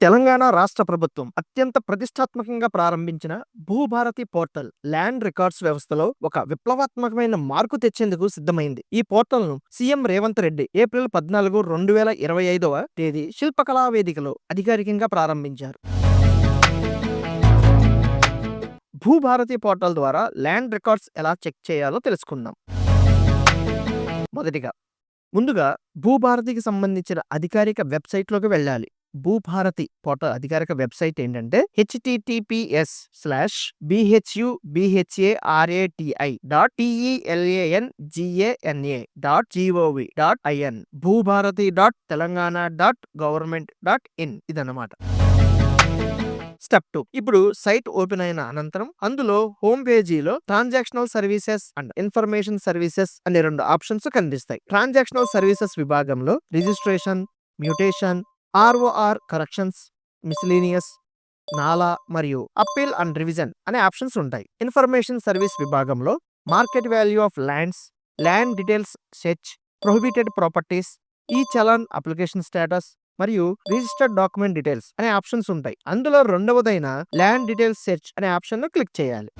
తెలంగాణ రాష్ట్ర ప్రభుత్వం అత్యంత ప్రతిష్టాత్మకంగా ప్రారంభించిన భూభారతి పోర్టల్ ల్యాండ్ రికార్డ్స్ వ్యవస్థలో ఒక విప్లవాత్మకమైన మార్పు తెచ్చేందుకు సిద్ధమైంది. ఈ పోర్టల్ను సీఎం రేవంత్ రెడ్డి ఏప్రిల్ పద్నాలుగు రెండు వేల ఇరవై ఐదవ తేదీ శిల్పకళా వేదికలో అధికారికంగా ప్రారంభించారు. భూభారతి పోర్టల్ ద్వారా ల్యాండ్ రికార్డ్స్ ఎలా చెక్ చేయాలో తెలుసుకుందాం. మొదటిగా ముందుగా భూభారతికి సంబంధించిన అధికారిక వెబ్సైట్లోకి వెళ్ళాలి. భూభారతి పోర్టల్ అధికారిక వెబ్సైట్ ఏంటంటే HTTPS slash BHU BHARATI dot TELAN GANA dot GOV dot IN Bhubharati dot Telangana dot government dot in ఇదన్నమాట స్టెప్ టూ. ఇప్పుడు సైట్ ఓపెన్ అయిన అనంతరం అందులో హోమ్ పేజీలో transactional services and information services అనే రెండు ఆప్షన్స్ కనిపిస్తాయి. ట్రాన్సాక్షనల్ సర్వీసెస్ విభాగంలో registration mutation ROR corrections miscellaneous నాలా మరియు అప్పీల్ అండ్ రివిజన్ అనే ఆప్షన్స్ ఉంటాయి. ఇన్ఫర్మేషన్ సర్వీస్ విభాగంలో market value of lands land details search prohibited properties E challan application status మరియు రిజిస్టర్డ్ డాక్యుమెంట్ డీటెయిల్స్ అనే ఆప్షన్స్ ఉంటాయి. అందులో రెండవదైన ల్యాండ్ డీటెయిల్స్ సెర్చ్ అనే ఆప్షన్ను క్లిక్ చేయాలి.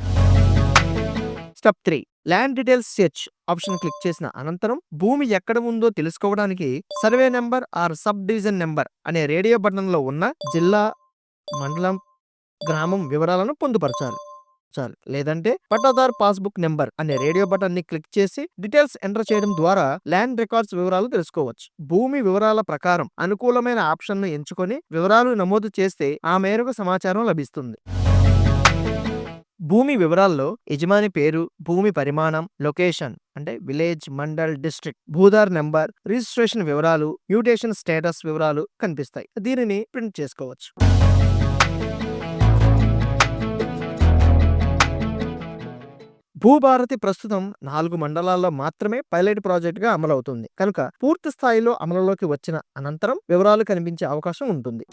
Step three land details search. Option click చేసిన అనంతరం భూమి ఎక్కడ ఉందో తెలుసుకోవడానికి survey number or sub division number అనే రేడియో బటన్లో ఉన్న జిల్లా మండలం గ్రామం వివరాలను పొందుపరచాలి. చాలు. లేదంటే పట్టాదార్ పాస్బుక్ నెంబర్ అనే రేడియో బటన్ని క్లిక్ చేసి డీటెయిల్స్ ఎంటర్ చేయడం ద్వారా ల్యాండ్ రికార్డ్స్ వివరాలు తెలుసుకోవచ్చు. భూమి వివరాల ప్రకారం అనుకూలమైన ఆప్షన్ను ఎంచుకొని వివరాలు నమోదు చేస్తే ఆ మేరకు సమాచారం లభిస్తుంది. భూమి వివరాల్లో యజమాని పేరు భూమి పరిమాణం లొకేషన్ అంటే village mandal district Bhudhaar number registration వివరాలు మ్యూటేషన్ స్టేటస్ వివరాలు కనిపిస్తాయి. దీనిని ప్రింట్ చేసుకోవచ్చు. భూభారతి ప్రస్తుతం నాలుగు మండలాల్లో మాత్రమే పైలట్ ప్రాజెక్టుగా అమలవుతుంది. కనుక పూర్తి స్థాయిలో అమలులోకి వచ్చిన అనంతరం వివరాలు కనిపించే అవకాశం ఉంటుంది.